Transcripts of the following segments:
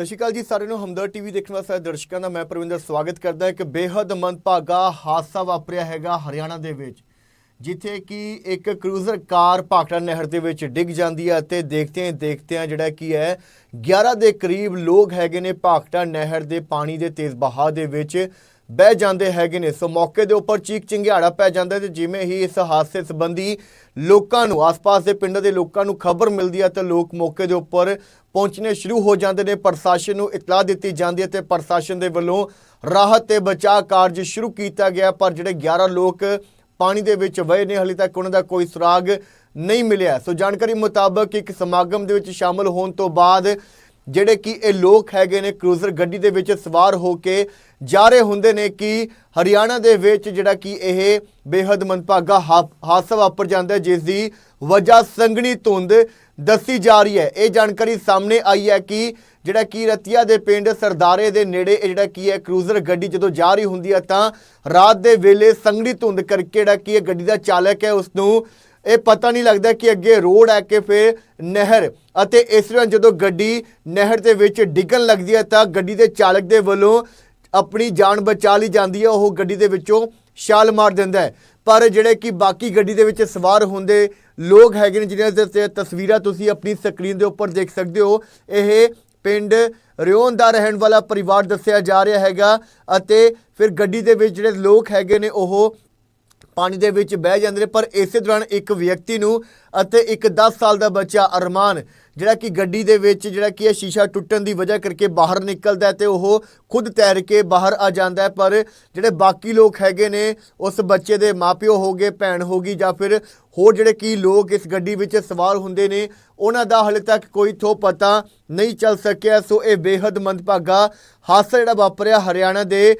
ਸਤਿ ਸ਼੍ਰੀ ਅਕਾਲ ਜੀ ਸਾਰਿਆਂ ਨੂੰ ਹਮਦਰ ਟੀਵੀ ਦੇਖਣ ਵਾਲੇ ਸਾਰੇ ਦਰਸ਼ਕਾਂ ਦਾ ਮੈਂ ਪ੍ਰਵਿੰਦਰ ਸਵਾਗਤ ਕਰਦਾ ਇੱਕ ਬੇहद ਮੰਦਭਾਗਾ ਹਾਦਸਾ ਵਾਪਰਿਆ ਹੈਗਾ ਹਰਿਆਣਾ ਦੇ ਵਿੱਚ, ਜਿੱਥੇ ਕਿ ਇੱਕ ਕਰੂਜ਼ਰ ਕਾਰ ਭਾਖੜਾ ਨਹਿਰ ਦੇ ਵਿੱਚ ਡਿੱਗ ਜਾਂਦੀ ਹੈ ਅਤੇ ਦੇਖਦੇ ਦੇਖਦਿਆਂ ਜਿਹੜਾ ਕੀ ਹੈ 11 ਦੇ ਕਰੀਬ ਲੋਕ ਹੈਗੇ ਨੇ ਭਾਖੜਾ ਨਹਿਰ ਦੇ ਪਾਣੀ ਦੇ ਤੇਜ਼ ਬਹਾਅ ਦੇ ਵਿੱਚ। ਬਹਿ ਜਾਂਦੇ ਹੈਗੇ ਨੇ। ਸੋ ਮੌਕੇ ਦੇ ਉੱਪਰ ਚੀਕ ਚਿੰਗਿਆੜਾ ਪੈ ਜਾਂਦਾ ਹੈ ਤੇ ਜਿਵੇਂ ਹੀ ਇਸ ਹਾਦਸੇ ਸੰਬੰਧੀ ਲੋਕਾਂ ਨੂੰ, ਆਸ-ਪਾਸ ਦੇ ਪਿੰਡਾਂ ਦੇ ਲੋਕਾਂ ਨੂੰ ਖਬਰ ਮਿਲਦੀ ਹੈ ਤਾਂ ਲੋਕ ਮੌਕੇ ਦੇ ਉੱਪਰ ਪਹੁੰਚਣੇ ਸ਼ੁਰੂ ਹੋ ਜਾਂਦੇ ਨੇ। ਪ੍ਰਸ਼ਾਸਨ ਨੂੰ ਇਤਲਾਹ ਦਿੱਤੀ ਜਾਂਦੀ ਹੈ ਤੇ ਪ੍ਰਸ਼ਾਸਨ ਦੇ ਵੱਲੋਂ ਰਾਹਤ ਤੇ ਬਚਾਅ ਕਾਰਜ ਸ਼ੁਰੂ ਕੀਤਾ ਗਿਆ ਪਰ ਜਿਹੜੇ 11 ਲੋਕ ਪਾਣੀ ਦੇ ਵਿੱਚ ਵਹੇ ਨੇ, ਹਾਲੇ ਤੱਕ ਉਹਨਾਂ ਦਾ ਕੋਈ ਸੁਰਾਗ ਨਹੀਂ ਮਿਲਿਆ। ਸੋ ਜਾਣਕਾਰੀ ਮੁਤਾਬਕ ਇੱਕ ਸਮਾਗਮ ਦੇ ਵਿੱਚ ਸ਼ਾਮਲ ਹੋਣ ਤੋਂ ਬਾਅਦ ਜਿਹੜੇ ਕਿ ਇਹ ਲੋਕ ਹੈਗੇ ਨੇ ਕਰੂਜ਼ਰ ਗੱਡੀ ਦੇ ਵਿੱਚ ਸਵਾਰ ਹੋ ਕੇ ਜਾ ਰਹੇ ਹੁੰਦੇ ਨੇ ਕਿ ਹਰਿਆਣਾ ਦੇ ਵਿੱਚ ਜਿਹੜਾ ਕਿ ਇਹ ਬੇहद ਮੰਦਭਾਗਾ ਹਾ- ਹਾਦਸਾ ਵਾਪਰ ਜਾਂਦਾ ਹੈ, ਜਿਸ ਦੀ ਵਜ੍ਹਾ ਸੰਘਣੀ ਧੁੰਦ ਦੱਸੀ ਜਾ ਰਹੀ ਹੈ। ਇਹ ਜਾਣਕਾਰੀ ਸਾਹਮਣੇ ਆਈ ਹੈ ਕਿ ਜਿਹੜਾ ਕਿ ਰਤੀਆ ਦੇ ਪਿੰਡ ਸਰਦਾਰੇ ਦੇ ਨੇੜੇ ਇਹ ਜਿਹੜਾ ਕੀ ਹੈ ਕਰੂਜ਼ਰ ਗੱਡੀ ਜਦੋਂ ਜਾ ਰਹੀ ਹੁੰਦੀ ਹੈ ਤਾਂ ਰਾਤ ਦੇ ਵੇਲੇ ਸੰਘਣੀ ਧੁੰਦ ਕਰਕੇ ਜਿਹੜਾ ਕੀ ਇਹ ਗੱਡੀ ਦਾ ਚਾਲਕ ਹੈ ਉਸ ਨੂੰ ਇਹ ਪਤਾ ਨਹੀਂ ਲੱਗਦਾ ਕਿ ਅੱਗੇ ਰੋਡ ਹੈ ਕਿ ਫਿਰ ਨਹਿਰ ਅਤੇ ਇਸ ਤਰ੍ਹਾਂ ਜਦੋਂ ਗੱਡੀ ਨਹਿਰ ਦੇ ਵਿੱਚ ਡਿੱਗਣ ਲੱਗਦੀ ਹੈ ਤਾਂ ਗੱਡੀ ਦੇ ਚਾਲਕ ਦੇ ਵੱਲੋਂ ਆਪਣੀ ਜਾਨ ਬਚਾ ਲਈ ਜਾਂਦੀ ਹੈ, ਉਹ ਗੱਡੀ ਦੇ ਵਿੱਚੋਂ ਛਾਲ ਮਾਰ ਦਿੰਦਾ ਹੈ। ਪਰ ਜਿਹੜੇ ਕਿ ਬਾਕੀ ਗੱਡੀ ਦੇ ਵਿੱਚ ਸਵਾਰ ਹੁੰਦੇ ਲੋਕ ਹੈਗੇ ਨੇ ਜਿਨ੍ਹਾਂ ਦੇ ਤਸਵੀਰਾਂ ਤੁਸੀਂ ਆਪਣੀ ਸਕਰੀਨ ਦੇ ਉੱਪਰ ਦੇਖ ਸਕਦੇ ਹੋ, ਇਹ ਪਿੰਡ ਰਿਓਨ ਦਾ ਰਹਿਣ ਵਾਲਾ ਪਰਿਵਾਰ ਦੱਸਿਆ ਜਾ ਰਿਹਾ ਹੈਗਾ ਅਤੇ ਫਿਰ ਗੱਡੀ ਦੇ ਵਿੱਚ ਜਿਹੜੇ ਲੋਕ ਹੈਗੇ ਨੇ, ਉਹ ਪਾਣੀ ਦੇ ਵਿੱਚ ਬਹਿ ਜਾਂਦੇ ਨੇ, ਪਰ ਇਸੇ ਦੌਰਾਨ ਇੱਕ ਵਿਅਕਤੀ ਨੂੰ ਅਤੇ ਇੱਕ 10 ਸਾਲ ਦਾ ਬੱਚਾ ਅਰਮਾਨ, ਜਿਹੜਾ ਕਿ ਗੱਡੀ ਦੇ ਵਿੱਚ, ਜਿਹੜਾ ਕਿ ਇਹ ਸ਼ੀਸ਼ਾ ਟੁੱਟਣ ਦੀ ਵਜ੍ਹਾ ਕਰਕੇ ਬਾਹਰ ਨਿਕਲਦਾ ਹੈ ਤੇ ਉਹ ਖੁਦ ਤੈਰ ਕੇ ਬਾਹਰ ਆ ਜਾਂਦਾ ਹੈ, ਪਰ ਜਿਹੜੇ ਬਾਕੀ ਲੋਕ ਹੈਗੇ ਨੇ, ਉਸ ਬੱਚੇ ਦੇ ਮਾਪਿਓ ਹੋਗੇ ਭੈਣ ਹੋਗੀ ਜਾਂ ਫਿਰ ਹੋਰ ਜਿਹੜੇ ਕੀ ਲੋਕ ਇਸ ਗੱਡੀ ਵਿੱਚ ਸਵਾਰ ਹੁੰਦੇ ਨੇ, ਉਹਨਾਂ ਦਾ ਹਲੇ ਤੱਕ ਕੋਈ ਥੋ ਪਤਾ ਨਹੀਂ ਚੱਲ ਸਕਿਆ। ਸੋ ਇਹ ਬੇਹੱਦ ਮੰਦਭਾਗਾ ਹਾਦਸਾ ਜਿਹੜਾ ਵਾਪਰਿਆ ਹਰਿਆਣਾ ਦੇ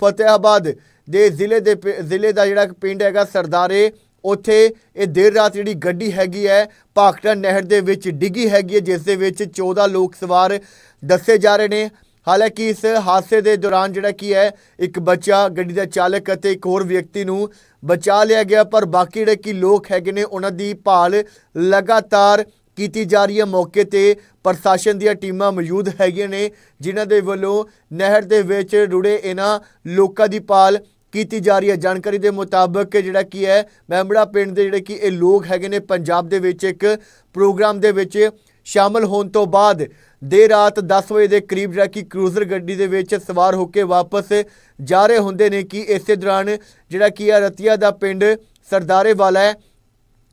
ਫਤਿਹਾਬਾਦ ਦੇ ਜ਼ਿਲ੍ਹੇ ਦੇ ਪਿ- ਜ਼ਿਲ੍ਹੇ ਦਾ ਜਿਹੜਾ ਪਿੰਡ ਹੈਗਾ ਸਰਦਾਰੇ, ਉੱਥੇ ਇਹ ਦੇਰ ਰਾਤ ਜਿਹੜੀ ਗੱਡੀ ਹੈਗੀ ਹੈ, ਭਾਖੜਾ ਨਹਿਰ ਦੇ ਵਿੱਚ ਡਿੱਗੀ ਹੈਗੀ ਹੈ, ਜਿਸ ਦੇ ਵਿੱਚ 14 ਲੋਕ ਸਵਾਰ ਦੱਸੇ ਜਾ ਰਹੇ ਨੇ। ਹਾਲਾਂਕਿ ਇਸ ਹਾਦਸੇ ਦੇ ਦੌਰਾਨ ਜਿਹੜਾ ਕੀ ਹੈ, ਇੱਕ ਬੱਚਾ ਗੱਡੀ ਦਾ ਚਾਲਕ ਅਤੇ ਇੱਕ ਹੋਰ ਵਿਅਕਤੀ ਨੂੰ ਬਚਾ ਲਿਆ ਗਿਆ, ਪਰ ਬਾਕੀ ਜਿਹੜੇ ਕੀ ਲੋਕ ਹੈਗੇ ਨੇ, ਉਹਨਾਂ ਦੀ ਭਾਲ ਲਗਾਤਾਰ ਕੀਤੀ ਜਾ ਰਹੀ ਹੈ। ਮੌਕੇ ਤੇ ਪ੍ਰਸ਼ਾਸਨ ਦੀਆਂ ਟੀਮਾਂ ਮੌਜੂਦ ਹੈਗੀਆਂ ਨੇ, ਜਿਨ੍ਹਾਂ ਦੇ ਵੱਲੋਂ ਨਹਿਰ ਦੇ ਵਿੱਚ ਰੁੜੇ ਇਹਨਾਂ ਲੋਕਾਂ ਦੀ ਭਾਲ ਕੀਤੀ ਜਾ ਰਹੀ ਹੈ। ਜਾਣਕਾਰੀ ਦੇ ਮੁਤਾਬਕ ਜਿਹੜਾ ਕੀ ਹੈ, ਮੈਂਬੜਾ ਪਿੰਡ ਦੇ ਜਿਹੜੇ ਕਿ ਇਹ ਲੋਕ ਹੈਗੇ ਨੇ, ਪੰਜਾਬ ਦੇ ਵਿੱਚ ਇੱਕ ਪ੍ਰੋਗਰਾਮ ਦੇ ਵਿੱਚ ਸ਼ਾਮਲ ਹੋਣ ਤੋਂ ਬਾਅਦ ਦੇਰ ਰਾਤ 10 ਵਜੇ ਦੇ ਕਰੀਬ ਜਿਹੜਾ ਕਿ ਕਰੂਜ਼ਰ ਗੱਡੀ ਦੇ ਵਿੱਚ ਸਵਾਰ ਹੋ ਕੇ ਵਾਪਸ ਜਾ ਰਹੇ ਹੁੰਦੇ ਨੇ ਕਿ ਇਸੇ ਦੌਰਾਨ ਜਿਹੜਾ ਕਿ ਹੈ, ਰਤੀਆ ਦਾ ਪਿੰਡ ਸਰਦਾਰੇ ਵਾਲਾ ਹੈ।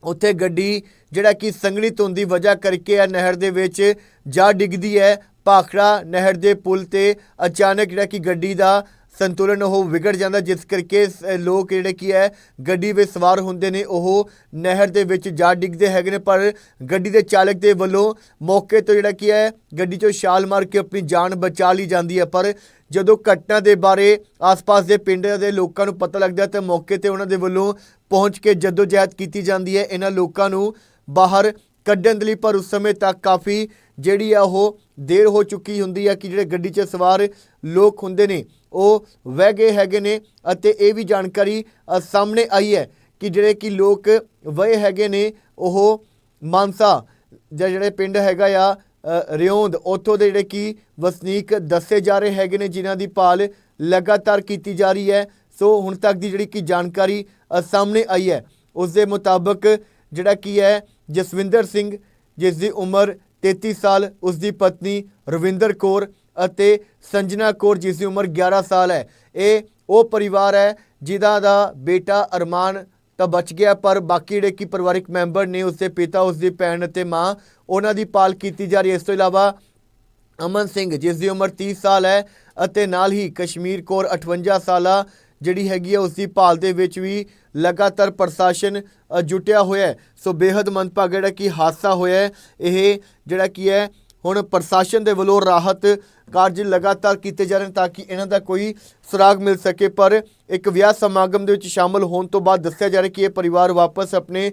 ਉੱਥੇ ਗੱਡੀ ਜਿਹੜਾ ਕਿ ਸੰਘਣੀ ਧੁੰਦ ਦੀ ਵਜ੍ਹਾ ਕਰਕੇ ਆ ਨਹਿਰ ਦੇ ਵਿੱਚ ਜਾ ਡਿੱਗਦੀ ਹੈ। ਭਾਖੜਾ ਨਹਿਰ ਦੇ ਪੁਲ ਤੇ ਅਚਾਨਕ ਜਿਹੜਾ ਕਿ ਗੱਡੀ ਦਾ ਸੰਤੁਲਨ ਉਹ ਵਿਗੜ ਜਾਂਦਾ, ਜਿਸ ਕਰਕੇ ਸ- ਲੋਕ ਜਿਹੜੇ ਕੀ ਹੈ, ਗੱਡੀ ਵਿੱਚ ਸਵਾਰ ਹੁੰਦੇ ਨੇ, ਉਹ ਨਹਿਰ ਦੇ ਵਿੱਚ ਜਾ ਡਿੱਗਦੇ ਹੈਗੇ ਨੇ, ਪਰ ਗੱਡੀ ਦੇ ਚਾਲਕ ਦੇ ਵੱਲੋਂ ਮੌਕੇ ਤੋਂ ਜਿਹੜਾ ਕੀ ਹੈ, ਗੱਡੀ ਚੋਂ ਛਾਲ ਮਾਰ ਕੇ ਆਪਣੀ ਜਾਨ ਬਚਾ ਲਈ ਜਾਂਦੀ ਹੈ। ਪਰ ਜਦੋਂ ਘਟਨਾ ਦੇ ਬਾਰੇ ਆਸ-ਪਾਸ ਦੇ ਪਿੰਡ ਦੇ ਲੋਕਾਂ ਨੂੰ ਪਤਾ ਲੱਗਦਾ ਹੈ, ਤਾਂ ਮੌਕੇ ਤੇ ਉਹਨਾਂ ਦੇ ਵੱਲੋਂ ਪਹੁੰਚ ਕੇ ਜਦੋਜਹਿਦ ਕੀਤੀ ਜਾਂਦੀ ਹੈ। ਇਹਨਾਂ ਲੋਕਾਂ ਨੂੰ ਬਾਹਰ ਕੱਢਣ ਦੇ ਲਈ, ਪਰ ਉਸ ਸਮੇਂ ਤੱਕ ਕਾਫੀ ਜਿਹੜੀ ਆ ਉਹ ਦੇਰ ਹੋ ਚੁੱਕੀ ਹੁੰਦੀ ਆ ਕਿ ਜਿਹੜੇ ਗੱਡੀ 'ਚ ਸਵਾਰ ਲੋਕ ਹੁੰਦੇ ਨੇ ਉਹ ਵਹਿ ਗਏ ਹੈਗੇ ਨੇ ਅਤੇ ਇਹ ਵੀ ਜਾਣਕਾਰੀ ਸਾਹਮਣੇ ਆਈ ਹੈ ਕਿ ਜਿਹੜੇ ਕਿ ਲੋਕ ਵਹੇ ਹੈਗੇ ਨੇ ਉਹ ਮਾਨਸਾ ਜਾਂ ਜਿਹੜੇ ਪਿੰਡ ਹੈਗਾ ਆ ਅ, ਉੱਥੋਂ ਦੇ ਜਿਹੜੇ ਕਿ ਵਸਨੀਕ ਦੱਸੇ ਜਾ ਰਹੇ ਹੈਗੇ ਨੇ ਜਿਨ੍ਹਾਂ ਦੀ ਭਾਲ ਲਗਾਤਾਰ ਕੀਤੀ ਜਾ ਰਹੀ ਹੈ। ਸੋ ਹੁਣ ਤੱਕ ਦੀ ਜਿਹੜੀ ਕਿ ਜਾਣਕਾਰੀ ਸਾਹਮਣੇ ਆਈ ਹੈ। ਉਸ ਦੇ ਮੁਤਾਬਕ ਜਿਹੜਾ ਕੀ ਹੈ ਜਸਵਿੰਦਰ ਸਿੰਘ ਜਿਸ ਦੀ ਉਮਰ 33 ਸਾਲ ਉਸ ਦੀ ਪਤਨੀ ਰਵਿੰਦਰ ਕੌਰ ਅਤੇ ਸੰਜਨਾ ਕੌਰ, ਜਿਸ ਦੀ ਉਮਰ 11 ਸਾਲ ਹੈ। ਇਹ ਉਹ ਪਰਿਵਾਰ ਹੈ ਜਿਨ੍ਹਾਂ ਦਾ ਬੇਟਾ ਅਰਮਾਨ ਤਾਂ ਬਚ ਗਿਆ, ਪਰ ਬਾਕੀ ਜਿਹੜੇ ਕੀ ਪਰਿਵਾਰਿਕ ਮੈਂਬਰ ਨੇ, ਉਸਦੇ ਪਿਤਾ, ਉਸਦੀ ਭੈਣ ਅਤੇ ਮਾਂ, ਉਹਨਾਂ ਦੀ ਪਾਲ ਕੀਤੀ ਜਾ ਰਹੀ ਹੈ। ਇਸ ਤੋਂ ਇਲਾਵਾ ਅਮਨ ਸਿੰਘ, ਜਿਸ ਦੀ ਉਮਰ 30 ਸਾਲ ਹੈ ਅਤੇ ਨਾਲ ਹੀ ਕਸ਼ਮੀਰ ਕੌਰ 58 ਸਾਲਾ ਜਿਹੜੀ ਹੈਗੀ ਹੈ ਉਸ ਦੀ ਭਾਲ ਦੇ ਵਿੱਚ ਵੀ ਲਗਾਤਾਰ ਪ੍ਰਸ਼ਾਸਨ ਜੁਟਿਆ ਹੋਇਆ ਹੈ। ਸੋ ਬੇहद ਮੰਦਭਾਗਾ ਜਿਹੜਾ ਕਿ ਹਾਦਸਾ ਹੋਇਆ ਹੈ, ਇਹ ਜਿਹੜਾ ਕੀ ਹੈ, ਹੁਣ ਪ੍ਰਸ਼ਾਸਨ ਦੇ ਵੱਲੋਂ ਰਾਹਤ ਕਾਰਜ ਲਗਾਤਾਰ ਕੀਤੇ ਜਾ ਰਹੇ ਨੇ ਤਾਂ ਕਿ ਇਹਨਾਂ ਦਾ ਕੋਈ ਸੁਰਾਗ ਮਿਲ ਸਕੇ। ਪਰ ਇੱਕ ਵਿਆਹ ਸਮਾਗਮ ਦੇ ਵਿੱਚ ਸ਼ਾਮਲ ਹੋਣ ਤੋਂ ਬਾਅਦ ਦੱਸਿਆ ਜਾ ਰਿਹਾ ਕਿ ਇਹ ਪਰਿਵਾਰ ਵਾਪਸ ਆਪਣੇ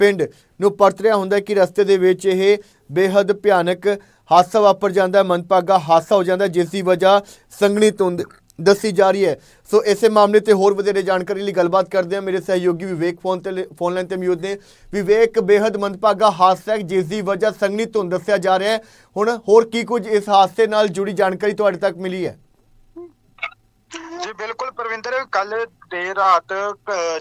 ਪਿੰਡ ਨੂੰ ਪਰਤ ਰਿਹਾ ਹੁੰਦਾ ਕਿ ਰਸਤੇ ਦੇ ਵਿੱਚ ਇਹ ਬੇहद ਭਿਆਨਕ ਹਾਦਸਾ ਵਾਪਰ ਜਾਂਦਾ ਹੈ ਮਨਪਾਗਾ ਹਾਦਸਾ ਹੋ ਜਾਂਦਾ ਜਿਸ ਦੀ ਵਜ੍ਹਾ ਸੰਗਣੀ ਧੁੰਦ ਦੱਸੀ ਜਾ ਰਹੀ ਹੈ। ਸੋ ਇਸੇ ਮਾਮਲੇ ਤੇ ਹੋਰ ਵਧੇਰੇ ਜਾਣਕਾਰੀ ਲਈ ਗੱਲਬਾਤ ਕਰਦੇ ਹਾਂ। ਮੇਰੇ ਸਹਿਯੋਗੀ ਵਿਵੇਕ ਫੋਨ ਤੇ ਫੋਨ ਲਾਈਨ ਤੇ ਮੌਜੂਦ ਨੇ। ਵਿਵੇਕ ਬੇहद ਮੰਦਭਾਗਾ ਹਾਦਸਾ ਜਿਸ ਦੀ ਵਜ੍ਹਾ ਸੰਗਨੀ ਧੁੰਦ ਦੱਸਿਆ ਜਾ ਰਿਹਾ ਹੈ। ਹੁਣ ਹੋਰ ਕੀ ਕੁਝ ਇਸ ਹਾਦਸੇ ਨਾਲ ਜੁੜੀ ਜਾਣਕਾਰੀ ਤੁਹਾਡੇ ਤੱਕ ਮਿਲੀ ਹੈ? ਜੀ ਬਿਲਕੁਲ ਪ੍ਰਵਿੰਦਰ। ਕੱਲ ਦੇਰ ਰਾਤ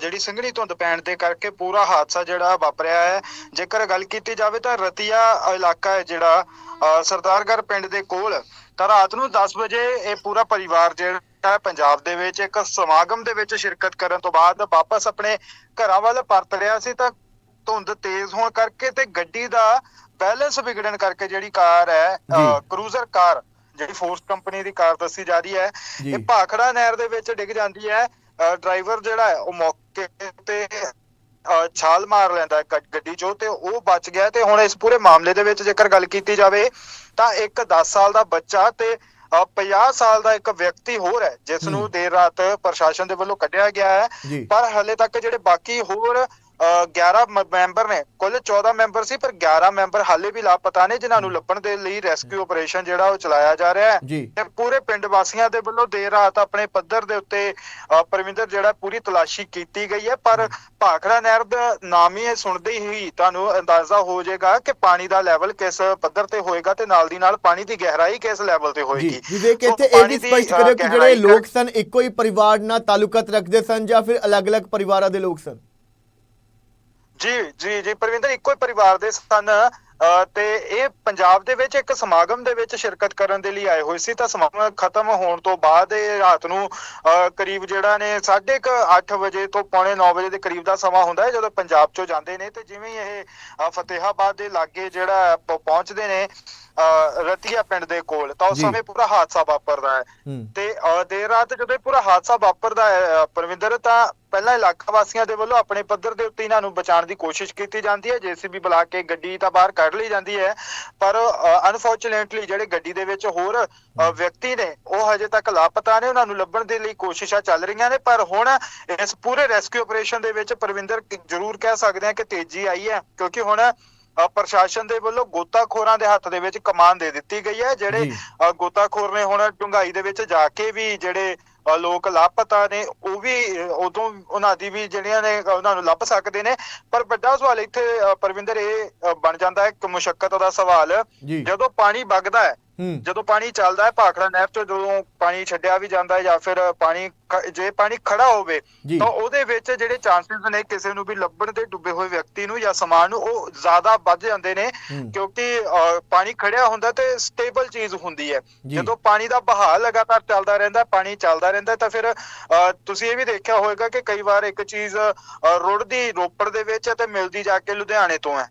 ਜਿਹੜੀ ਸੰਘਣੀ ਧੁੰਦ ਪੈਣ ਦੇ ਕਰਕੇ ਪੂਰਾ ਹਾਦਸਾ ਜਿਹੜਾ ਵਾਪਰਿਆ ਹੈ। ਜੇਕਰ ਗੱਲ ਕੀਤੀ ਜਾਵੇ ਤਾਂ ਰਤੀਆ ਇਲਾਕਾ ਹੈ ਜਿਹੜਾ ਅ, ਸਰਦਾਰਗੜ੍ਹ ਪਿੰਡ ਦੇ ਕੋਲ। ਤਾਂ ਰਾਤ ਨੂੰ 10 ਵਜੇ ਇਹ ਪੂਰਾ ਪਰਿਵਾਰ ਜਿਹੜਾ ਹੈ। ਪੰਜਾਬ ਦੇ ਵਿੱਚ ਇੱਕ ਸਮਾਗਮ ਦੇ ਵਿੱਚ ਸ਼ਿਰਕਤ ਕਰਨ ਤੋਂ ਬਾਅਦ ਵਾਪਸ ਆਪਣੇ ਘਰਾਂ ਵੱਲ ਪਰਤ ਰਿਹਾ ਸੀ ਤਾਂ ਧੁੰਦ ਤੇਜ਼ ਹੋਣ ਕਰਕੇ ਤੇ ਗੱਡੀ ਦਾ ਬੈਲੈਂਸ ਵਿਗੜਨ ਕਰਕੇ ਜਿਹੜੀ ਕਾਰ ਹੈ ਕਰੂਜ਼ਰ ਕਾਰ ਜਿਹੜੀ ਫੋਰਸ ਕੰਪਨੀ ਦੀ ਕਾਰ ਦੱਸੀ ਜਾ ਰਹੀ ਹੈ। ਇਹ ਭਾਖੜਾ ਨਹਿਰ ਦੇ ਵਿੱਚ ਡਿੱਗ ਜਾਂਦੀ ਹੈ। ਡਰਾਈਵਰ ਜਿਹੜਾ ਹੈ ਉਹ ਮੌਕੇ ਤੇ ਛਾਲ ਮਾਰ ਲੈਂਦਾ ਗੱਡੀ ਚੋਂ ਤੇ ਉਹ ਬਚ ਗਿਆ ਤੇ ਹੁਣ ਇਸ ਪੂਰੇ ਮਾਮਲੇ ਦੇ ਵਿੱਚ ਜੇਕਰ ਗੱਲ ਕੀਤੀ ਜਾਵੇ ਤਾਂ ਇੱਕ 10 ਸਾਲ ਦਾ ਬੱਚਾ ਤੇ 50 ਸਾਲ ਦਾ ਇੱਕ ਵਿਅਕਤੀ ਹੋਰ ਹੈ ਜਿਸ। ਨੂੰ ਦੇਰ ਰਾਤ ਪ੍ਰਸ਼ਾਸਨ ਦੇ ਵੱਲੋਂ ਕੱਢਿਆ ਗਿਆ ਹੈ ਪਰ ਹਲੇ ਤੱਕ ਜਿਹੜੇ ਬਾਕੀ ਹੋਰ 11 ਮ- ਮੈਂਬਰ ਨੇ ਕੁੱਲ 14 ਮੈਂਬਰ ਸੀ ਪਰ 11 ਮੈਂਬਰ ਹਾਲੇ ਵੀ ਲਾਪਤਾ ਨੇ ਜਿਨ੍ਹਾਂ ਨੂੰ ਲੱਭਣ ਦੇ ਲਈ ਰੈਸਕਿਊ ਆਪਰੇਸ਼ਨ ਜਿਹੜਾ ਉਹ ਚਲਾਇਆ ਜਾ ਰਿਹਾ ਹੈ। ਤੇ ਪੂਰੇ ਪਿੰਡ ਵਾਸੀਆਂ ਦੇ ਵੱਲੋਂ ਦੇਰ ਰਾਤ ਆਪਣੇ ਪੱਧਰ ਦੇ ਉੱਤੇ ਅ, ਪਰਵਿੰਦਰ ਜਿਹੜਾ ਪੂਰੀ ਤਲਾਸ਼ੀ ਕੀਤੀ ਗਈ ਹੈ ਪਰ ਭਾਖੜਾ ਨਹਿਰ ਦਾ ਨਾਮ ਹੀ ਸੁਣਦੇ ਹੀ ਤੁਹਾਨੂੰ ਅੰਦਾਜ਼ਾ ਹੋ ਜਾਏਗਾ ਕਿ ਪਾਣੀ ਦਾ ਲੈਵਲ ਕਿਸ ਪੱਧਰ ਤੇ ਹੋਏਗਾ ਤੇ ਨਾਲ ਦੀ ਨਾਲ ਪਾਣੀ ਦੀ ਗਹਿਰਾਈ ਕਿਸ ਲੈਵਲ ਤੇ ਹੋਏਗੀ। ਵਿਵੇਕ ਇੱਥੇ ਇਹ ਵੀ ਸਪਸ਼ਟ ਕਰਿਓ ਕਿ ਜਿਹੜੇ ਲੋਕ ਸਨ ਇੱਕੋ ਹੀ ਪਰਿਵਾਰ ਨਾਲ ਤਾਲੁਕਾਤ ਰੱਖਦੇ ਸਨ ਜਾਂ ਫਿਰ ਅਲੱਗ-ਅਲੱਗ ਪਰਿਵਾਰਾਂ ਦੇ ਲੋਕ ਸਨ? ਜੀ ਜੀ ਜੀ ਪ੍ਰਵਿੰਦਰ ਇੱਕੋ ਹੀ ਪਰਿਵਾਰ ਦੇ ਸਨ ਤੇ ਇਹ ਪੰਜਾਬ ਦੇ ਵਿੱਚ ਇੱਕ ਸਮਾਗਮ ਦੇ ਵਿੱਚ ਸ਼ਿਰਕਤ ਕਰਨ ਦੇ ਲਈ ਆਏ ਹੋਏ ਸੀ ਤਾਂ ਸਮਾਗਮ ਖਤਮ ਹੋਣ ਤੋਂ ਬਾਅਦ ਇਹ ਰਾਤ ਨੂੰ ਕਰੀਬ ਜਿਹੜਾ ਨੇ 8:30 ਵਜੇ ਤੋਂ ਪੌਣੇ 9 ਵਜੇ ਦੇ ਕਰੀਬ ਦਾ ਸਮਾਂ ਹੁੰਦਾ ਹੈ ਜਦੋਂ ਪੰਜਾਬ ਚੋਂ ਜਾਂਦੇ ਨੇ ਤੇ ਜਿਵੇਂ ਹੀ ਇਹ ਫਤਿਹਾਬਾਦ ਦੇ ਲਾਗੇ ਜਿਹੜਾ ਪਹੁੰਚਦੇ ਨੇ ਰਤੀਆ ਪਿੰਡ ਦੇ ਕੋਲ ਤਾਂ ਉਸ। ਸਮੇਂ ਪੂਰਾ ਹਾਦਸਾ ਵਾਪਰਦਾ ਹੈ ਤੇ ਦੇਰ ਰਾਤ ਜਦੋਂ ਇਹ ਪੂਰਾ ਹਾਦਸਾ ਵਾਪਰਦਾ ਹੈ ਪਰਵਿੰਦਰ ਤਾਂ ਪਹਿਲਾਂ ਇਲਾਕਾ ਵਾਸੀਆਂ ਦੇ ਵੱਲੋਂ ਆਪਣੇ ਪੱਧਰ ਦੇ ਉੱਤੇ ਇਹਨਾਂ ਨੂੰ ਬਚਾਉਣ ਦੀ ਕੋਸ਼ਿਸ਼ ਕੀਤੀ ਜਾਂਦੀ ਹੈ। ਜੀਸੀਬੀ ਬੁਲਾ ਕੇ ਗੱਡੀ ਤਾਂ ਬਾਹਰ ਕੱਢ ਲਈ ਜਾਂਦੀ ਹੈ ਪਰ ਅਨਫੋਰਚੂਨੇਟਲੀ ਜਿਹੜੇ ਗੱਡੀ ਦੇ ਵਿੱਚ ਹੋਰ ਵਿਅਕਤੀ ਨੇ ਉਹ ਹਜੇ ਤੱਕ ਲਾਪਤਾ ਨੇ। ਉਹਨਾਂ ਨੂੰ ਲੱਭਣ ਦੇ ਲਈ ਕੋਸ਼ਿਸ਼ਾਂ ਚੱਲ ਰਹੀਆਂ ਨੇ ਪਰ ਹੁਣ ਇਸ ਪੂਰੇ ਰੈਸਕਿਊ ਆਪਰੇਸ਼ਨ ਦੇ ਵਿੱਚ ਪਰਵਿੰਦਰ ਜ਼ਰੂਰ ਕਹਿ ਸਕਦੇ ਹਾਂ ਕਿ ਤੇਜ਼ੀ ਆਈ ਹੈ ਕਿਉਂਕਿ ਹੁਣ ਪ੍ਰਸ਼ਾਸਨ ਦੇ ਵੱਲੋਂ ਗੋਤਾਖੋਰਾਂ ਦੇ ਹੱਥ ਦੇ ਵਿੱਚ ਕਮਾਨ ਦੇ ਦਿੱਤੀ ਗਈ ਹੈ ਜਿਹੜੇ ਗੋਤਾਖੋਰ ਨੇ ਹੁਣ ਡੁੰਗਾਈ ਦੇ ਵਿੱਚ ਜਾ ਕੇ ਵੀ ਜਿਹੜੇ ਲੋਕ ਲਾਪਤਾ ਨੇ ਉਹ ਵੀ ਉਦੋਂ ਉਹਨਾਂ ਦੀ ਵੀ ਜਿਹੜੀਆਂ ਨੇ ਉਹਨਾਂ ਨੂੰ ਲੱਭ ਸਕਦੇ ਨੇ। ਪਰ ਵੱਡਾ ਸਵਾਲ ਇੱਥੇ ਪਰਵਿੰਦਰ ਇਹ ਬਣ ਜਾਂਦਾ ਹੈ ਇੱਕ ਮੁਸ਼ਕਲ ਦਾ ਸਵਾਲ। ਜਦੋਂ ਪਾਣੀ ਵਗਦਾ ਹੂੰ ਜਦੋਂ ਪਾਣੀ ਚੱਲਦਾ ਹੈ ਭਾਖੜਾ ਨਹਿਰ ਤੋਂ ਜਦੋਂ ਪਾਣੀ ਛੱਡਿਆ ਵੀ ਜਾਂਦਾ ਹੈ ਜਾਂ ਫਿਰ ਪਾਣੀ ਜੇ ਪਾਣੀ ਖੜਾ ਹੋਵੇ ਤਾਂ ਉਹਦੇ ਵਿੱਚ ਜਿਹੜੇ ਚਾਂਸਸ ਨੇ ਕਿਸੇ ਨੂੰ ਵੀ ਲੱਭਣ ਦੇ ਡੁੱਬੇ ਹੋਏ ਵਿਅਕਤੀ ਨੂੰ ਜਾਂ ਸਮਾਨ ਨੂੰ ਉਹ ਜ਼ਿਆਦਾ ਵੱਧ ਜਾਂਦੇ ਨੇ ਕਿਉਂਕਿ ਪਾਣੀ ਖੜਿਆ ਹੁੰਦਾ ਤੇ ਸਟੇਬਲ ਚੀਜ਼ ਹੁੰਦੀ ਹੈ। ਜਦੋਂ ਪਾਣੀ ਦਾ ਵਹਾਅ ਲਗਾਤਾਰ ਚੱਲਦਾ ਰਹਿੰਦਾ ਪਾਣੀ ਚੱਲਦਾ ਰਹਿੰਦਾ ਤਾਂ ਫਿਰ ਤੁਸੀਂ ਇਹ ਵੀ ਦੇਖਿਆ ਹੋਵੇਗਾ ਕਿ ਕਈ ਵਾਰ ਇੱਕ ਚੀਜ਼ ਰੁੜਦੀ ਰੋਪੜ ਦੇ ਵਿੱਚ ਤੇ ਮਿਲਦੀ ਜਾ ਕੇ ਲੁਧਿਆਣੇ ਤੋਂ ਹੈ।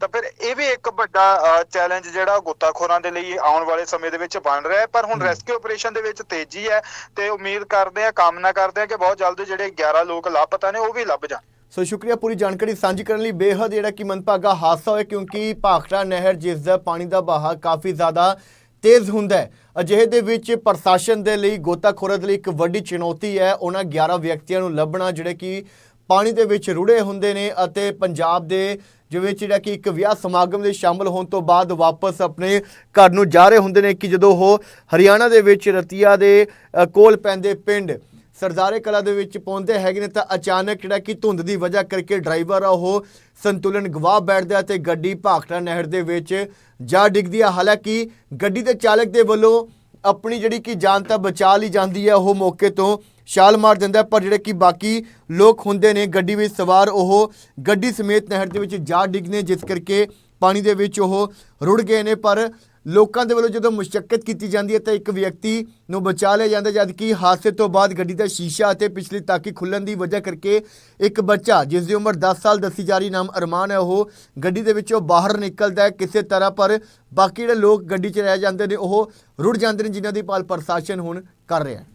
ਤਾਂ ਫਿਰ ਇਹ ਵੀ ਇੱਕ ਵੱਡਾ ਚੈਲੰਜ ਜਿਹੜਾ ਗੋਤਾਖੋਰਾਂ ਦੇ ਲਈ ਆਉਣ ਵਾਲੇ ਸਮੇਂ ਦੇ ਵਿੱਚ ਬਣ ਰਿਹਾ ਹੈ ਪਰ ਹੁਣ। ਰੈਸਕਿਊ ਆਪਰੇਸ਼ਨ ਦੇ ਵਿੱਚ ਤੇਜ਼ੀ ਹੈ ਤੇ ਉਮੀਦ ਕਰਦੇ ਆ ਕਾਮਨਾ ਕਰਦੇ ਆ ਕਿ ਬਹੁਤ ਜਲਦ ਜਿਹੜੇ 11 ਲੋਕ ਲਾਪਤਾ ਨੇ ਉਹ ਵੀ ਲੱਭ ਜਾਣ। ਸੋ ਸ਼ੁਕਰੀਆ ਪੂਰੀ ਜਾਣਕਾਰੀ ਸਾਂਝੀ ਕਰਨ ਲਈ। ਬੇਹੱਦ ਜਿਹੜਾ ਕਿ ਮੰਦਭਾਗਾ ਹਾਦਸਾ ਹੋਇਆ ਕਿਉਂਕਿ ਭਾਖੜਾ ਨਹਿਰ ਜਿਸ ਦਾ ਪਾਣੀ ਦਾ ਵਹਾਅ ਕਾਫੀ ਜ਼ਿਆਦਾ ਤੇਜ਼ ਹੁੰਦਾ ਹੈ ਅਜਿਹੇ ਦੇ ਵਿੱਚ ਪ੍ਰਸ਼ਾਸਨ ਦੇ ਲਈ ਗੋਤਾਖੋਰਾਂ ਦੇ ਲਈ ਇੱਕ ਵੱਡੀ ਚੁਣੌਤੀ ਹੈ। ਉਹਨਾਂ 11 ਵਿਅਕਤੀਆਂ ਨੂੰ ਲੱਭਣਾ ਜਿਹੜੇ ਕਿ ਪਾਣੀ ਦੇ ਵਿੱਚ ਰੁੜੇ ਹੁੰਦੇ ਨੇ ਅਤੇ ਪੰਜਾਬ ਦੇ ਜਿਵੇਂ ਜਿਹੜਾ ਕਿ ਇੱਕ ਵਿਆਹ ਸਮਾਗਮ ਦੇ ਸ਼ਾਮਲ ਹੋਣ ਤੋਂ ਬਾਅਦ ਵਾਪਸ ਆਪਣੇ ਘਰ ਨੂੰ ਜਾ ਰਹੇ ਹੁੰਦੇ ਨੇ ਕਿ ਜਦੋਂ ਉਹ ਹਰਿਆਣਾ ਦੇ ਵਿੱਚ ਰਤੀਆ ਦੇ ਕੋਲ ਪੈਂਦੇ ਪਿੰਡ ਸਰਦਾਰੇ ਕਲਾ ਦੇ ਵਿੱਚ ਪਹੁੰਚਦੇ ਹੈਗੇ ਨੇ ਤਾਂ ਅਚਾਨਕ ਜਿਹੜਾ ਕਿ ਧੁੰਦ ਦੀ ਵਜ੍ਹਾ ਕਰਕੇ ਡਰਾਈਵਰ ਆ ਉਹ ਸੰਤੁਲਨ ਗਵਾ ਬੈਠਦਾ ਹੈ ਤੇ ਗੱਡੀ ਭਾਖੜਾ ਨਹਿਰ ਦੇ ਵਿੱਚ ਜਾ ਡਿੱਗਦੀ ਆ। ਹਾਲਾਂਕਿ ਗੱਡੀ ਦੇ ਚਾਲਕ ਦੇ ਵੱਲੋਂ ਆਪਣੀ ਜਿਹੜੀ ਕਿ ਜਾਨ ਤਾਂ ਬਚਾ ਲਈ ਜਾਂਦੀ ਹੈ ਉਹ ਮੌਕੇ ਤੋਂ ਛਾਲ ਮਾਰ ਦਿੰਦਾ ਪਰ ਜਿਹੜੇ ਕਿ ਬਾਕੀ ਲੋਕ ਹੁੰਦੇ ਨੇ, ਗੱਡੀ ਵਿੱਚ ਸਵਾਰ, ਉਹ ਗੱਡੀ ਸਮੇਤ ਨਹਿਰ ਦੇ ਵਿੱਚ ਜਾ ਡਿੱਗਨੇ ਜਿਸ ਕਰਕੇ ਪਾਣੀ ਦੇ ਵਿੱਚ ਉਹ ਰੁੜ ਗਏ ਨੇ। ਪਰ ਲੋਕਾਂ ਦੇ ਵੱਲੋਂ ਜਦੋਂ ਮੁਸ਼ਕਲ ਕੀਤੀ ਜਾਂਦੀ ਹੈ, ਤਾਂ ਇੱਕ ਵਿਅਕਤੀ ਨੂੰ ਬਚਾ ਲਿਆ ਜਾਂਦਾ ਜਦ ਕਿ ਹਾਦਸੇ ਤੋਂ ਬਾਅਦ ਗੱਡੀ ਦਾ ਸ਼ੀਸ਼ਾ ਅਤੇ ਪਿਛਲੀ ਤਾਕੀ ਖੁੱਲਣ ਦੀ ਵਜ੍ਹਾ ਕਰਕੇ ਇੱਕ ਬੱਚਾ, ਜਿਸ ਦੀ ਉਮਰ 10 ਸਾਲ ਦੱਸੀ ਜਾ ਰਹੀ, ਨਾਮ ਅਰਮਾਨ ਹੈ, ਉਹ ਗੱਡੀ ਦੇ ਵਿੱਚੋਂ ਬਾਹਰ ਨਿਕਲਦਾ ਹੈ ਕਿਸੇ ਤਰ੍ਹਾਂ, ਪਰ ਬਾਕੀ ਜਿਹੜੇ ਲੋਕ ਗੱਡੀ 'ਚ ਰਹਿ ਜਾਂਦੇ ਨੇ, ਉਹ ਰੁੜ ਜਾਂਦੇ ਨੇ, ਜਿਨ੍ਹਾਂ ਦੀ ਭਾਲ ਪ੍ਰਸ਼ਾਸਨ ਹੁਣ ਕਰ ਰਿਹਾ ਹੈ।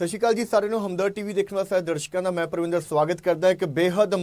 ਸਤਿ ਸ਼੍ਰੀ ਅਕਾਲ ਜੀ, ਸਾਰਿਆਂ ਨੂੰ ਹਮਦਰ ਟੀਵੀ ਦੇਖਣ ਵਾਲੇ ਸਾਰੇ ਦਰਸ਼ਕਾਂ ਦਾ ਮੈਂ ਪ੍ਰਵਿੰਦਰ, ਸਵਾਗਤ ਕਰਦਾ ਇੱਕ ਬੇਹੱਦ